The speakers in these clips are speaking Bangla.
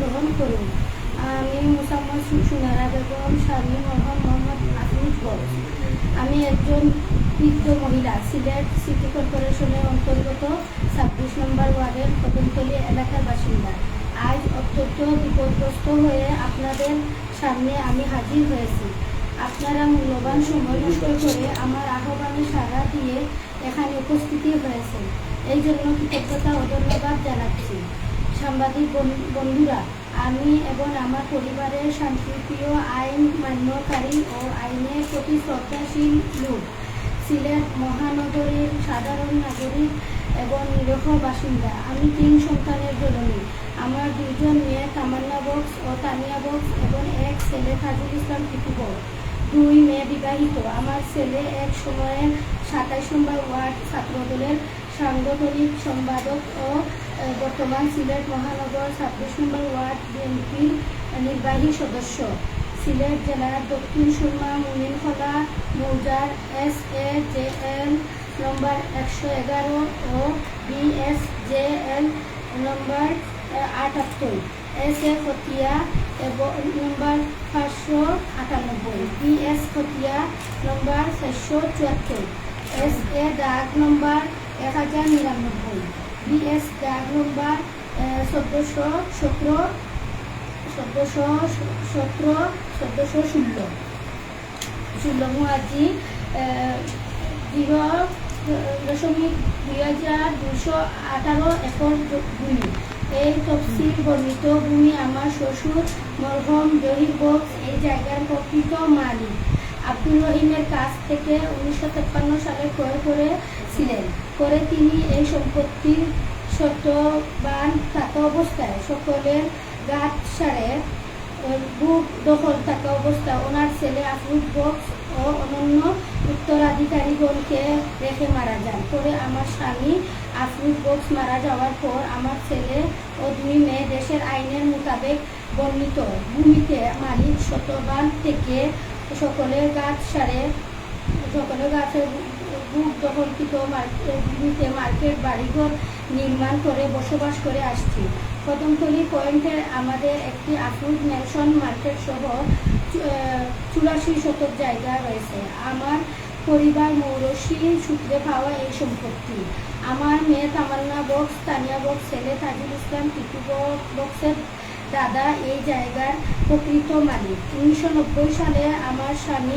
গ্রহণ করুন আমি মুসাম্মদ সুনারা বেগম স্বামী মোহাম্মদ আসিফ বক্স আমি একজন বৃদ্ধ মহিলা সিলেট সিটি কর্পোরেশনের অন্তর্গত ছাব্বিশ নম্বর ওয়ার্ডের কদমতলী এলাকার বাসিন্দা। আজ অত্যন্ত বিপদগ্রস্ত হয়ে আপনাদের সামনে আমি হাজির হয়েছি। আপনারা মূল্যবান সময় নষ্ট করে আমার আহ্বানে সাড়া দিয়ে এখানে উপস্থিতি হয়েছেন। এই জন্য কৃতজ্ঞতা ও ধন্যবাদ জানাচ্ছি। সাংবাদিক বন- বন্ধুরা, আমি এবং আমার পরিবারের শান্তিপ্রিয় আইন মান্যকারী ও আইনের প্রতি শ্রদ্ধাশীল লোক, সিলেট মহানগরীর সাধারণ নাগরিক এবং নিরহ বাসিন্দা। আমি তিন সন্তানের জননী। আমার দুইজন মেয়ে, তামান্না বক্স ও তানিয়া বক্স এবং এক ছেলে তাজুল ইসলাম টিপু দুই মেয়ে বিবাহিত। আমার ছেলে এক সময়ে সাতাইশ নম্বর ওয়ার্ড ছাত্রদলের সাংগঠনিক সম্পাদক ও বর্তমান সিলেট মহানগর ছাব্বিশ নম্বর ওয়ার্ড বিএনপির নির্বাহী সদস্য। সিলেট জেলার দক্ষিণ সুরমা মুমিনখলা মৌজার, S A J L number একশো এগারো ও B S J L number আটাত্তর। এস এ ফতিয়া এবং নম্বর পাঁচশো আটানব্বই। বি এস ফতিয়া নম্বর চারশো চুয়াত্তর। এস এ ডাক নম্বর এক হাজার নিরানব্বই। বি এস ডাক নম্বর চোদ্দোশো সতেরো চোদ্দোশো সতেরো, চোদ্দোশো জিরো দশমিক দুই হাজার দুশো আঠারো একর ভূমি। এই তফসিল বর্ণিত ভূমি আমার শ্বশুর মরহম জহির বক্স এই জায়গার প্রকৃত মালিক। আব্দুল রহিমের কাছ থেকে উনিশশো তেপ্পান্ন সালে ক্রয় করেছিলেন পরে তিনি এই সম্পত্তির সত্যবান থাকা অবস্থায় সকলের গাছ সারে বুক দখল থাকা অবস্থা, ওনার ছেলে আফরুজ বক্স ও অনন্য উত্তরাধিকারীগণকে রেখে মারা যান। পরে আমার স্বামী আফরুজ বক্স মারা যাওয়ার পর আমার ছেলে ও দুই মেয়ে দেশের আইনের মোতাবেক বর্ণিত। ভূমিতে মালিক শতবান থেকে সকলের গাছ সারে, সকলের গাছের বুক দখলকৃত মার্কেট ভূমিতে মার্কেট, বাড়িঘর নির্মাণ করে বসবাস করে আসছি। কদমতলি পয়েন্টে আমাদের একটি আফুজ ম্যানশন মার্কেট সহ চুরাশি শতক জায়গা রয়েছে। আমার পরিবার মৌরসী সূত্রে পাওয়া এই সম্পত্তি। আমার মেয়ে তামান্না বক্স, তানিয়া বক্স, ছেলে তাজুল ইসলাম, টিপু বক্সের দাদা, এই জায়গার প্রকৃত মালিক। উনিশশো নব্বই সালে আমার স্বামী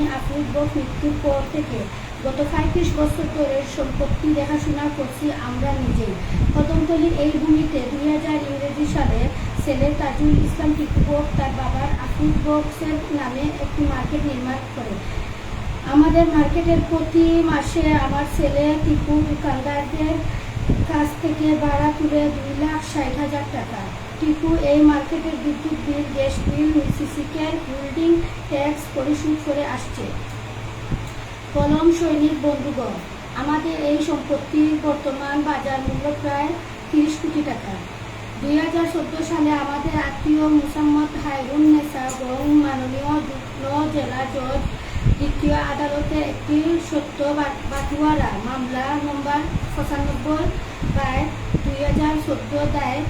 বক্স মৃত্যুর পর থেকে গত পঁয়ত্রিশ বছর ধরে সম্পত্তি দেখাশোনা করছি আমরা নিজেই। কদমতলির এই ভূমিতে দুই হাজার ইংরেজি সালে ছেলে তাজুল ইসলাম টিপু বক্স তার বাবার আফরুজ বক্সের নামে একটি মার্কেট নির্মাণ করে। আমাদের মার্কেটের প্রতি মাসে আমার ছেলে টিপু দোকানদারদের কাছ থেকে ভাড়া তুলে দুই লাখ ষাট হাজার টাকা। টিপু, এই মার্কেটের বিদ্যুৎ বিল, গ্যাস বিল সিসিকের বিল্ডিং ট্যাক্স পরিশোধ করে আসছে। কলম সৈনিক বন্ধুগণ, আমাদের এই সম্পত্তির বর্তমান বাজার মূল্য প্রায় তিরিশ কোটি টাকা। দুই হাজার চোদ্দ সালে আমাদের আত্মীয় মুসাম্মদ হাইরুন নেসা এবং মাননীয় যুগ্ম জেলা জজ দ্বিতীয় আদালতে একটি সত্য বা- বাটুয়ারা মামলা নম্বর পঁচানব্বই বাই দুই হাজার চোদ্দ দায়ের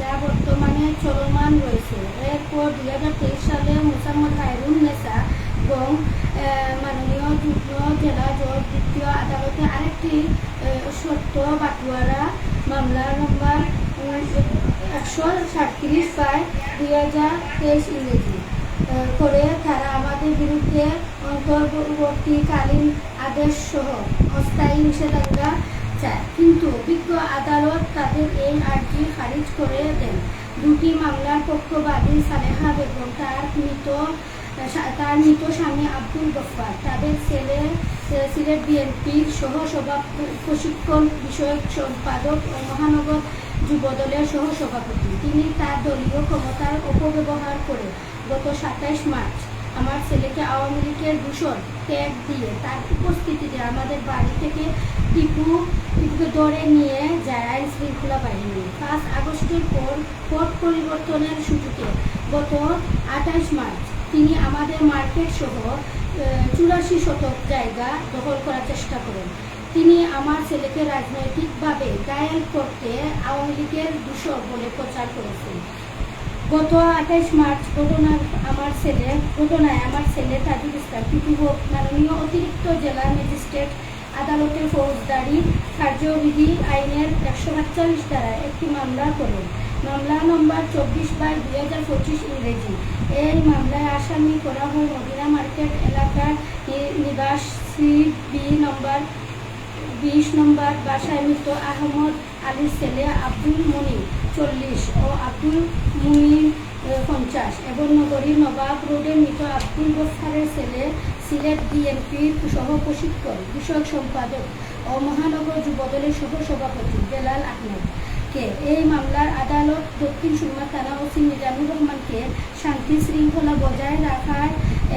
যা বর্তমানে চলমান রয়েছে এরপর দুই হাজার তেইশ সালে মুসাম্মদ হাইরুন নেসা এবং মাননীয় যুগ্ম জেলা জজ দ্বিতীয় আদালতে আরেকটি সত্য বাটুয়ারা মামলা নম্বর একশো সাতত্রিশ বাই দুই হাজার তেইশ ইংরেজি করে তারা আমাদের বিরুদ্ধে অন্তর্বর্তীকালীন আদেশ সহ অস্থায়ী নিষেধাজ্ঞা চায়, কিন্তু অভিজ্ঞ আদালত তাদের এই আর্জি খারিজ করে দেন। দুটি মামলার পক্ষবাদী সালেহা বেগম, তার মৃত তার মৃত স্বামী আব্দুল গফ্ফার, তাদের ছেলে সিলেট বিএনপির সহ সভা প্রশিক্ষণ বিষয়ক সম্পাদক ও মহানগর যুবদলের সহসভাপতি। তিনি তার দলীয় ক্ষমতার অপব্যবহার করে গত সাতাইশ মার্চ আমার ছেলেকে আওয়ামী লীগের দূষণ ট্যাগ দিয়ে তার উপস্থিতিতে আমাদের বাড়ি থেকে টিপু, টিপুকে ধরে নিয়ে যায় আইন শৃঙ্খলা বাহিনী। পাঁচ আগস্টের পর পথ পরিবর্তনের সুযোগে গত আঠাশ মার্চ তিনি আমাদের মার্কেট সহ চুরাশি শতক জায়গা দখল করার চেষ্টা করেন। তিনি আমার ছেলেকে রাজনৈতিকভাবে ঘায়েল করতে আওয়ামী লীগের দূষক বলে প্রচার করেছেন। গত আঠাইশ মার্চ ঘটনার আমার ছেলে, ঘটনায় আমার ছেলে তাজুল ইসলাম হোক মাননীয় অতিরিক্ত জেলা ম্যাজিস্ট্রেট আদালতের ফৌজদারি কার্যবিধি আইনের একশো সাতচল্লিশ দ্বারা একটি মামলা করেন। মামলা নম্বর চব্বিশ বাই দুই হাজার পঁচিশ ইংরেজি। এই মামলায় আসামি করা হয় মদিনা মার্কেট এলাকার নিবাস সি বি নম্বর, বিশ নম্বর বাসায় মৃত আহমদ আলীর ছেলে আব্দুল মনি চল্লিশ ও আব্দুল মুমিন পঞ্চাশ। এবং নগরীর নবাব রোডে মৃত আব্দুল গফারের ছেলে সিলেট বিএনপির সহ প্রশিক্ষণ বিষয়ক সম্পাদক ও মহানগর যুবদলের সহ সভাপতি বেলাল আহমেদ। কে? এই মামলার আদালত দক্ষিণ সুরমা থানা ওসি মিজানুর রহমানকে শান্তি শৃঙ্খলা বজায় রাখার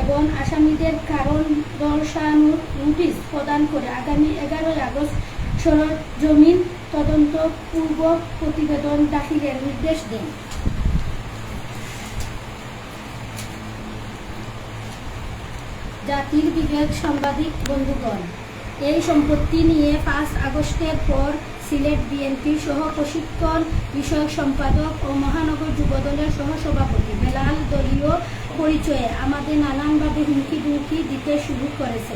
এবং আসামিদের কারণ দর্শানোর নোটিশ প্রদান করে আগামী এগারোই আগস্ট সরজমিন তদন্ত পূর্বক প্রতিবেদন দাখিলের নির্দেশ দেন। জাতির বিবেক সাংবাদিক বন্ধুগণ, এই সম্পত্তি নিয়ে পাঁচ আগস্টের পর সিলেট বিএনপির সহ প্রশিক্ষণ বিষয়ক সম্পাদক ও মহানগর যুবদলের সহ সভাপতি বেলাল দলীয় পরিচয়ে আমাদের নানানভাবে হুমকি দুমকি দিতে শুরু করেছে।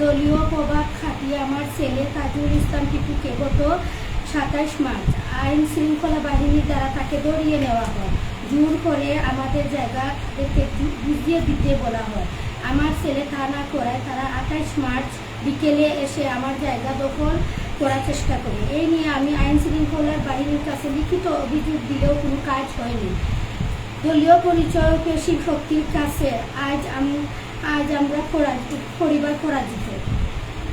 দলীয় প্রভাব খাটিয়ে আমার ছেলে তাজুল ইসলাম টিপুকে গত সাতাশ মার্চ। আইন শৃঙ্খলা বাহিনীর দ্বারা তাকে ধরিয়ে নেওয়া হয়। জোর করে আমাদের জায়গা বুঝিয়ে দিতে বলা হয়। আমার ছেলে তা না করায় তারা আঠাশ মার্চ বিকেলে এসে আমার জায়গা দখল করার চেষ্টা করে। এই নিয়ে আমি আইন শৃঙ্খলার বাহিনীর কাছে লিখিত অভিযোগ দিলেও কোনো কাজ হয়নি। দলীয় পরিচয় পেশি শক্তির কাছে আজ আম- আজ আমরা পরিবার পরাজিত।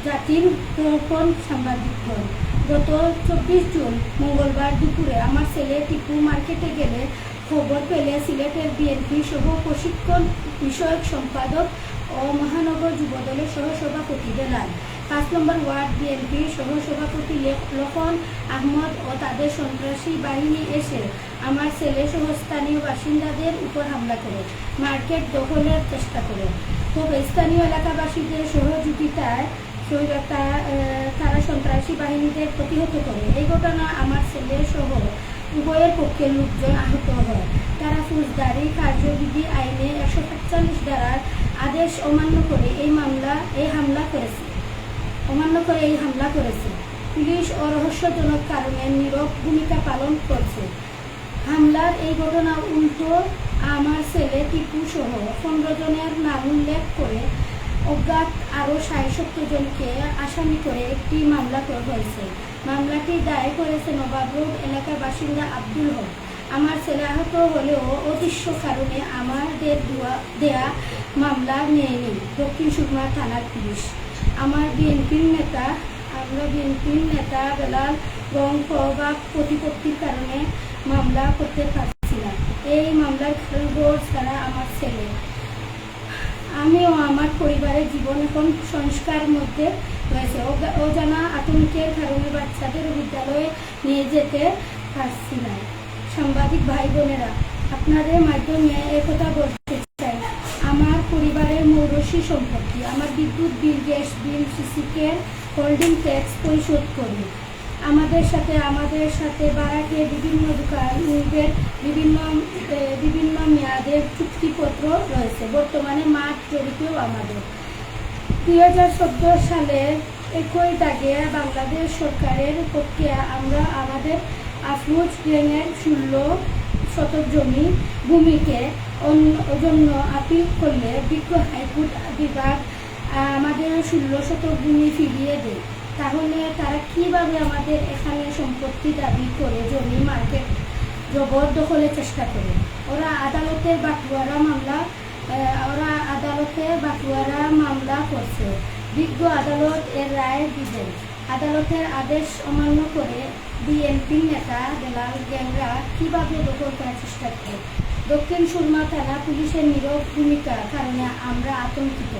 জাতির দর্পণ সাংবাদিকগণ গত চব্বিশ জুন মঙ্গলবার দুপুরে আমার ছেলে টিপু মার্কেটে গেলে খবর পেলে সিলেটের বিএনপি সহ প্রশিক্ষণ বিষয়ক সম্পাদক ও মহানগর যুবদলের সহসভাপতি বেলাল পাঁচ নম্বর ওয়ার্ড বিএনপির সহসভাপতি লখন আহমদ ও তাদের সন্ত্রাসী বাহিনী এসে আমার ছেলে সহ স্থানীয় বাসিন্দাদের উপর হামলা করে, মার্কেট দখলের চেষ্টা করে। তবে স্থানীয় এলাকাবাসীদের সহযোগিতায় তারা সন্ত্রাসী বাহিনীদের প্রতিহত করে। এই ঘটনা আমার ছেলে সহ উভয়ের পক্ষে লোকজন আহত হয়। তারা ফৌজদারি কার্যবিধি আইনে একশো সাতচল্লিশ ধারার আদেশ অমান্য করে এই মামলা, এই হামলা করেছে। অমান্য করে এই হামলা করেছে। পুলিশ ও রহস্যজনক কারণে নীরব ভূমিকা পালন করছে। হামলার এই ঘটনা উল্টো। আমার ছেলে টিপু সহ পনেরো জনের নাম উল্লেখ করে অজ্ঞাত আরও ষাট সত্তর জনকে আসামি করে একটি মামলা করা হয়েছে। মামলাটি দায় করেছে নবাব রোড এলাকার বাসিন্দা আব্দুল হক। আমার ছেলে আহত হলেও অদৃশ্য কারণে আমাদের দেয়া মামলা নেয়নি, দক্ষিণ সুরমা থানার পুলিশ। আমার বিএনপির নেতা, আমরা বিএনপির নেতা বেলাল এবং প্রভাব প্রতিপত্তির কারণে মামলা করতে পারছি না। এই মামলার খেলবোর্ড ছাড়া আমার ছেলে জীবন এখন সংস্কার মধ্যে রয়েছে? অগা- অজানা আতঙ্কের কারণে বাচ্চাদের বিদ্যালয়ে নিয়ে যেতে পারছি না। সাংবাদিক ভাই বোনেরা, আপনাদের মাধ্যমে একথা বলতে চাই। আমার পরিবারের মৌরসী সম্পত্তি, আমার বিদ্যুৎ বিল, গ্যাস বিল সিসিকে হোল্ডিং ট্যাক্স পরিশোধ করি আমাদের সাথে আমাদের সাথে বারাকে বিভিন্ন দোকানের বিভিন্ন বিভিন্ন মেয়াদের চুক্তিপত্র রয়েছে। বর্তমানে মাঠ জড়িতও আমাদের। দুই হাজার চোদ্দ সালে একই দাগে বাংলাদেশ সরকারের পক্ষে আমরা আমাদের আফরোজ গ্যাংয়ের ষোলো শতক জমি ভূমিকে জন্য আপিল করলে বিজ্ঞ হাইকোর্ট বিভাগ আমাদের ষোলো শতক ভূমি ফিরিয়ে দেয়। তাহলে তারা কীভাবে আমাদের এখানে সম্পত্তি দাবি করে জমি মার্কেট জবরদখলের চেষ্টা করে? ওরা আদালতের বাটুয়ারা মামলা ওরা আদালতে বাটুয়ারা মামলা করছে। বিজ্ঞ আদালত এর রায় দিবেন। আদালতের আদেশ অমান্য করে বিএনপি নেতা বেলাল গ্যাংরা কীভাবে দখল করার চেষ্টা করে দক্ষিণ সুরমা থানা পুলিশের নীরব ভূমিকার কারণে আমরা আতঙ্কিত।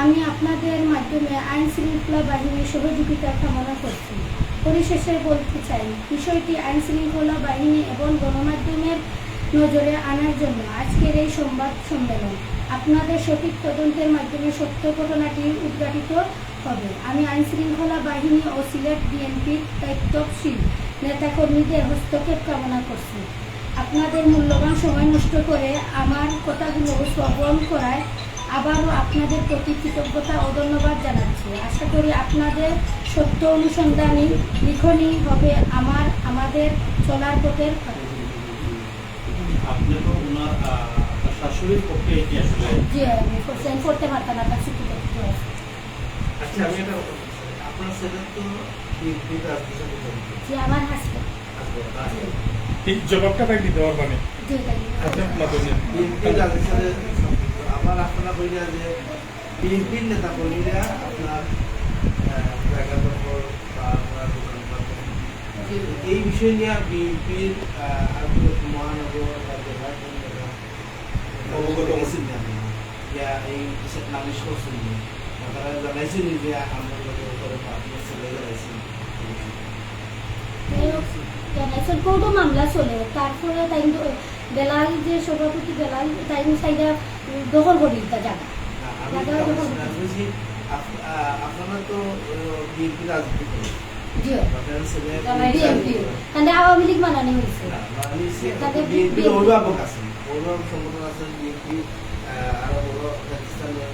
আমি আপনাদের মাধ্যমে আইন শৃঙ্খলা বাহিনীর সহযোগিতা কামনা করছি। পরিশেষে বলতে চাই, বিষয়টি আইন শৃঙ্খলা বাহিনী এবং গণমাধ্যমের নজরে আনার জন্য আজকের এই সংবাদ সম্মেলন। আপনাদের সঠিক তদন্তের মাধ্যমে সত্য ঘটনাটি উদ্ঘাটিত হবে। আমি আইন শৃঙ্খলা বাহিনী ও সিলেট বিএনপির দায়িত্বশীল নেতাকর্মীদের হস্তক্ষেপ কামনা করছি। আপনাদের মূল্যবান সময় নষ্ট করে আমার কথাগুলো শ্রবণ করায় আবারও আপনাদের প্রতি কৃতজ্ঞতা ও ধন্যবাদ জানাচ্ছি। আশা করি আপনাদের সত্য অনুসন্ধানী লিখনই হবে আমার, আমাদের চলার পথের পথ। আপনি তো ওনার আহ, শাশুড়ির পক্ষে এটি আসলে জি আমি সেন্ড করতে পারতাম না করতে আচ্ছা আমি এটা আপনার ছেলে তো। জি আমার হাসবেন্ড এই জবাবটা তাই দিতে পারবা না জি আচ্ছা। আবার আপনারা কইরা যে বিএনপির নেতা কর্মীরা আপনার আহ, জায়গা দখল বা আপনার এই বিষয় নিয়ে বিএনপির মহানগর বা জেলা কর্মীরা অবগত যে আমরা মামলা চলে তারপরে তাই বেলাল যে সভাপতি বেলাল তাই সাইডা দখল করি তা জায়গা দখল আপনারা তো বিএনপি রাজনীতি তাহলে আওয়ামী লীগ বানানো হয়েছে। মানে তাদের বিএনপির BNP অভিভাবক আছেন অভিভাবক সংগঠন আছেন বিএনপি আরও বড় পাকিস্তানে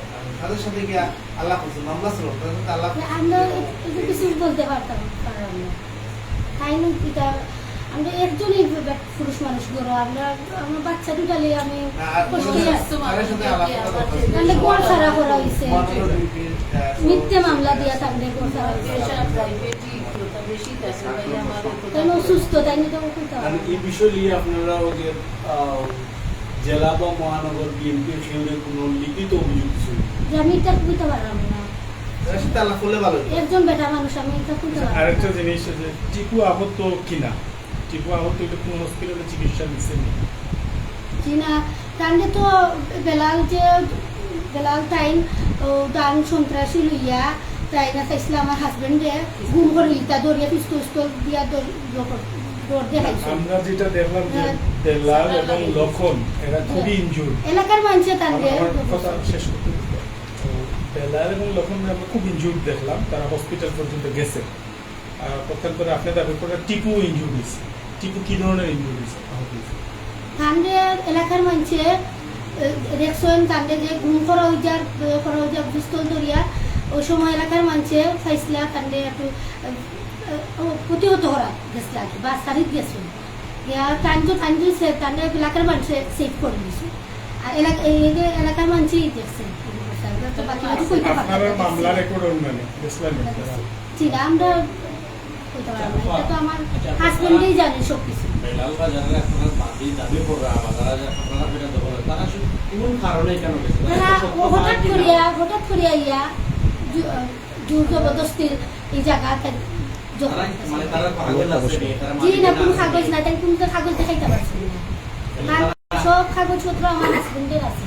তাদের সাথে গিয়ে আল্লাহ করছে মামলা ছিল তাদের সাথে আল্লাহ আমরা একটু কিছু বলতে পারতাম পারলাম না। তাই না এটা আমরা একজনই পুরুষ মানুষ আমরা আমার বাচ্চা দুটালে আমি। তাহলে ছাড়া করা হয়েছে। মিথ্যে মামলা দিয়া তাহলে করতে হয়েছে। তাই অসুস্থ? তাই না তো। আর হবে এই বিষয় নিয়ে আপনারা ওই জেলা বা মহানগর বিএনপির সঙ্গে কোনো লিখিত অভিযোগ ছিল আমি এটা করতে পারলাম না। ভালো একজন বেটা মানুষ আমি এটা পারলাম আরেকটা জিনিস যে টিপু আহত কিনা? টিপু আহত এটা কোন হসপিটালে চিকিৎসা দিচ্ছে নি জি না তাহলে তো বেলাল যে বেলাল টাইম ও দান সন্ত্রাসী লইয়া তাই না চাইছিল আমার হাজবেন্ডে গুম করে লিতা দরিয়া পিস্তল পিস্তল দিয়া আমরা যেটা দেখলাম যে। এবং লক্ষণ এরা খুবই ইনজুর্ড এলাকার মানুষে তাহলে কথা শেষ করতে দিতে। এবং লক্ষণ আমরা খুব ইনজুর্ড দেখলাম তারা হসপিটাল পর্যন্ত গেছে আর করে আপনি দাবি করে টিপু ইনজুর্ড হয়েছে টিপু কি ধরনের ইনজুর্ড হয়েছে আহত হয়েছে এলাকার মানুষে দেখছেন তাহলে যে গুম করা হয়ে যার করা হয়ে যার পিস্তল দরিয়া ওই সময় এলাকার মানুষে চাইছিল তাহলে একটু প্রতিহত করা গেছিল আর কি বা সারিত গেছিল টাইম তো টাইম এলাকার মানুষে সেভ করে দিয়েছে আর এলাকা এলাকার মানুষই দেখছে? জি না, আমরা সত্য হঠাৎ করিয়া হঠাৎ করিয়া ইয়া জোর জবরদস্তির এই জায়গা মানে তারা কাগজ আছে নি, তারা জি না কোনো কাগজ না তাই কোনো কাগজ দেখাইতে পারছি না? তাহলে তার তারা- সব কাগজপত্র আমার হাজবেন্ডের আছে।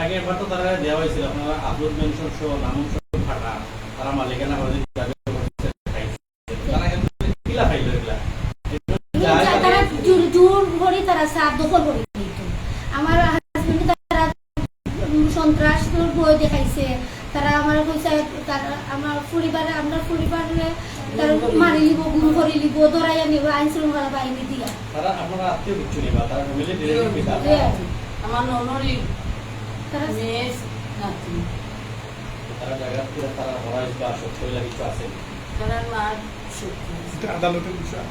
আগে একবার তো তারা দেওয়া হয়েছিল আপনারা আপলোড মেনশন সহ নাম সহ ফাটা তারা মালিকানা করে যাবে তারা কিন্তু কিলা ফাইল এগুলা। যা- তারা জোর জোর করে তারা সাপ দখল করে আমার হাজবেন্ড তারা সন্ত্রাস বই দেখাইছে তারা আমার কইছে তারা আমার পরিবারে আমরা পরিবারে তারা মারি লিব গুম করে লিব দরাইয়া নিব আইন শৃঙ্খলা বাহিনী দিয়া। তারা আপনারা আত্মীয় কিছু নেই বা তারা ফ্যামিলি ডিরেক্ট পিতা। আমার ননরি তারা মেয়ে নাতি। তারা জায়গা থেকে তারা বা সত্য আছে? তার মা সত্যি। আদালতের বিষয়।